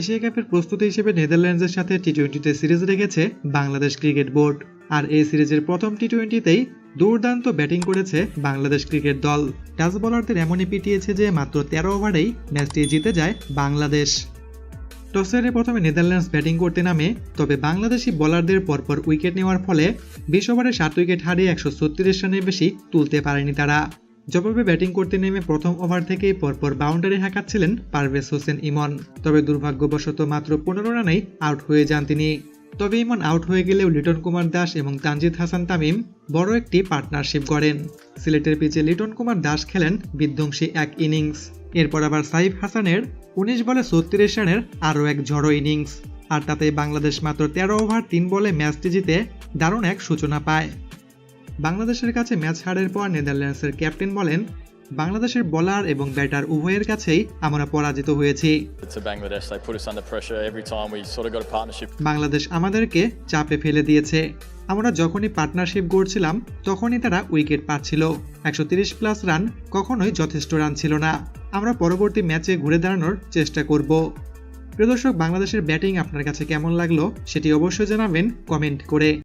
Asia কাপের প্রস্তুতি হিসেবে নেদারল্যান্ডসের সাথে টি টোয়েন্টিতে সিরিজ রেখেছে বাংলাদেশ ক্রিকেট বোর্ড। আর এই সিরিজের প্রথম টি টোয়েন্টিতেই দুর্দান্ত ব্যাটিং করেছে বাংলাদেশ ক্রিকেট দল। টাচ বোলারদের এমনই পিটিয়েছে যে মাত্র তেরো ওভারেই ম্যাচটি জিতে যায় বাংলাদেশ। টসে হেরে প্রথমে নেদারল্যান্ডস ব্যাটিং করতে নামে, তবে বাংলাদেশি বোলারদের পরপর উইকেট নেওয়ার ফলে বিশ ওভারে সাত উইকেট হারিয়ে একশো ছত্রিশ রানের বেশি তুলতে পারেনি তারা। জবাবে ব্যাটিং করতে নেমে প্রথম ওভার থেকেই পরপর বাউন্ডারি হাঁকাচ্ছিলেন পারভেজ হোসেন ইমন। তবে দুর্ভাগ্যবশত মাত্র পনেরো রানেই আউট হয়ে যান তিনি। তবে ইমন আউট হয়ে গেলেও লিটন কুমার দাস এবং তানজিদ হাসান তামিম বড় একটি পার্টনারশিপ গড়েন। সিলেটের পিচে লিটন কুমার দাস খেলেন বিধ্বংসী এক ইনিংস। এরপর আবার সাইফ হাসানের উনিশ বলে ছত্রিশ রানের আরও এক ঝড়ো ইনিংস। আর তাতে বাংলাদেশ মাত্র তেরো ওভার, তিন বলে ম্যাচটি জিতে দারুণ এক সূচনা পায়। বাংলাদেশের কাছে ম্যাচ হারের পর নেদারল্যান্ডসের ক্যাপ্টেন বলেন বাংলাদেশের বলার এবং ব্যাটার উভয়ের কাছেই আমরা পরাজিত হয়েছি. বাংলাদেশ আমাদেরকে চাপে ফেলে দিয়েছে। আমরা যখনই পার্টনারশিপ গড়ছিলাম তখনই তারা উইকেট পাচ্ছিল। একশো তিরিশ প্লাস রান কখনোই যথেষ্ট রান ছিল না। আমরা পরবর্তী ম্যাচে ঘুরে দাঁড়ানোর চেষ্টা করব। প্রিয় দর্শক বাংলাদেশের ব্যাটিং আপনার কাছে কেমন লাগল সেটি অবশ্যই জানাবেন কমেন্ট করে।